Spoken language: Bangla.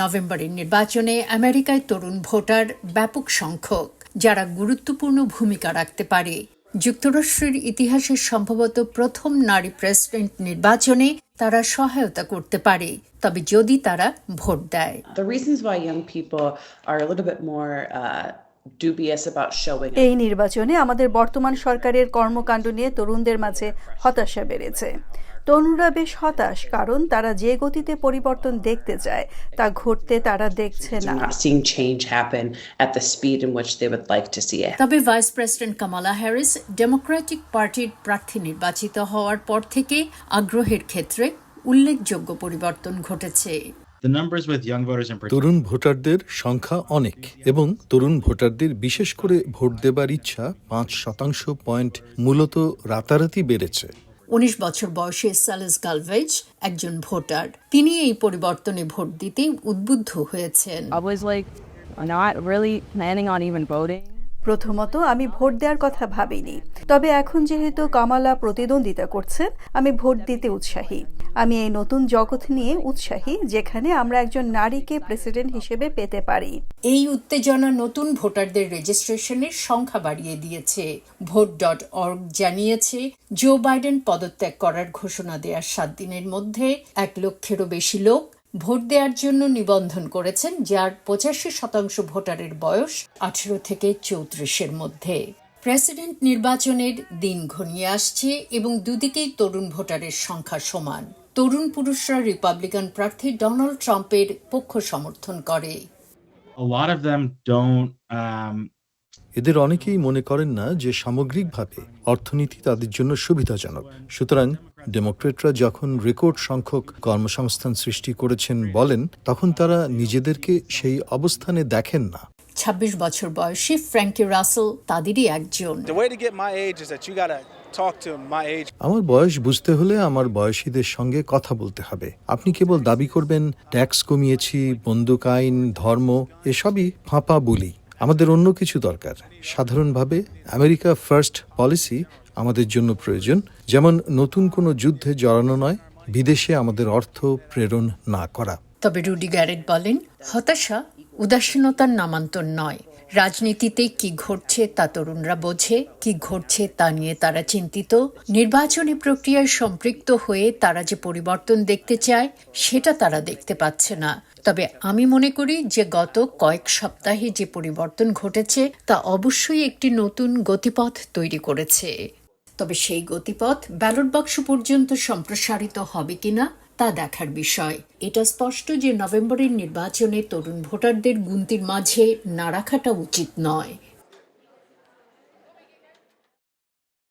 নভেম্বরের নির্বাচনে আমেরিকায় তরুণ ভোটার ব্যাপক সংখ্যক, যারা গুরুত্বপূর্ণ ভূমিকা রাখতে পারে। যুক্তরাষ্ট্রের ইতিহাসের সম্ভবত প্রথম নারী প্রেসিডেন্ট নির্বাচনে তারা সহায়তা করতে পারে, তবে যদি তারা ভোট দেয়। এই নির্বাচনে আমাদের বর্তমান সরকারের কর্মকাণ্ড নিয়ে তরুণদের মাঝে হতাশা বেড়েছে। তরুণরা বেশ হতাশ কারণ তারা যে গতিতে পরিবর্তন দেখতে চায় তা ঘটতে তারা দেখছে না. তবে vice president Kamala Harris democratic পার্টির প্রার্থী নির্বাচিত হওয়ার পর থেকে আগ্রহের ক্ষেত্রে উল্লেখযোগ্য পরিবর্তন ঘটেছে। তরুণ ভোটারদের সংখ্যা অনেক এবং তরুণ ভোটারদের বিশেষ করে ভোট দেবার ইচ্ছা পাঁচ শতাংশ পয়েন্ট মূলত রাতারাতি বেড়েছে। উনিশ বছর বয়সে স্যালেস গালভেজ একজন ভোটার। তিনি এই পরিবর্তনে ভোট দিতে উদ্বুদ্ধ হয়েছেন। I was like not really planning on even voting. প্রথমত আমি ভোট দেওয়ার কথা ভাবিনি। তবে এখন যেহেতু কামালা প্রতিদ্বন্দ্বিতা করছেন আমি ভোট দিতে উৎসাহী। আমি এই নতুন জগৎ নিয়ে উৎসাহী, যেখানে আমরা একজন নারীকে প্রেসিডেন্ট হিসেবে পেতে পারি। এই উত্তেজনা নতুন ভোটারদের রেজিস্ট্রেশনের সংখ্যা বাড়িয়ে দিয়েছে। ভোট ডট অর্গ জানিয়েছে, জো বাইডেন পদত্যাগ করার ঘোষণা দেওয়ার সাত দিনের মধ্যে এক লক্ষেরও বেশি লোক ভোট দেওয়ার জন্য নিবন্ধন করেছেন, যার পঁচাশি শতাংশ ভোটারের বয়স আঠেরো থেকে চৌত্রিশের মধ্যে। প্রেসিডেন্ট নির্বাচনের দিন ঘনিয়ে আসছে এবং দুদিকেই তরুণ ভোটারের সংখ্যা সমান। তরুণ পুরুষরা রিপাবলিকান প্রার্থী ডোনাল্ড ট্রাম্পের পক্ষ সমর্থন করে. Um, এদের অনেকেই মনে করেন না যে সামগ্রিকভাবে অর্থনীতি তাদের জন্য সুবিধাজনক। সুতরাং ডেমোক্রেটরা যখন রেকর্ড সংখ্যক কর্মসংস্থান সৃষ্টি করেছেন বলেন তখন তারা নিজেদেরকে সেই অবস্থানে দেখেন না। ২৬ বছর বয়সী ফ্র্যাঙ্কি রাসেল তাদেরই একজন। The way to get my age is that you gotta talk to my age. আমার বয়স বুঝতে হলে আমার বয়সীদের সঙ্গে কথা বলতে হবে। আপনি কেবল দাবি করবেন ট্যাক্স কমিয়েছি বন্দুক আইন ধর্ম এসবই ফাঁপা বলি। আমাদের অন্য কিছু দরকার। সাধারণভাবে আমেরিকা ফার্স্ট পলিসি আমাদের জন্য প্রয়োজন। যেমন নতুন কোনো যুদ্ধে জড়ানো নয় বিদেশে আমাদের অর্থ প্রেরণ না করা। তবে রুডি গ্যারেট বলেন হতাশা উদাসীনতার নামান্তর নয়। রাজনীতিতে কি ঘটছে তা তরুণরা বোঝে, কি ঘটছে তা নিয়ে তারা চিন্তিত। নির্বাচনী প্রক্রিয়ায় সম্পৃক্ত হয়ে তারা যে পরিবর্তন দেখতে চায়, সেটা তারা দেখতে পাচ্ছে না। তবে আমি মনে করি যে গত কয়েক সপ্তাহে যে পরিবর্তন ঘটেছে, তা অবশ্যই একটি নতুন গতিপথ তৈরি করেছে। তবে সেই গতিপথ ব্যালট বাক্স পর্যন্ত সম্প্রসারিত হবে কিনা তা দেখার বিষয়। এটা স্পষ্ট যে নভেম্বরের নির্বাচনে তরুণ ভোটারদের গুনতির মাঝে না রাখাটা উচিত নয়।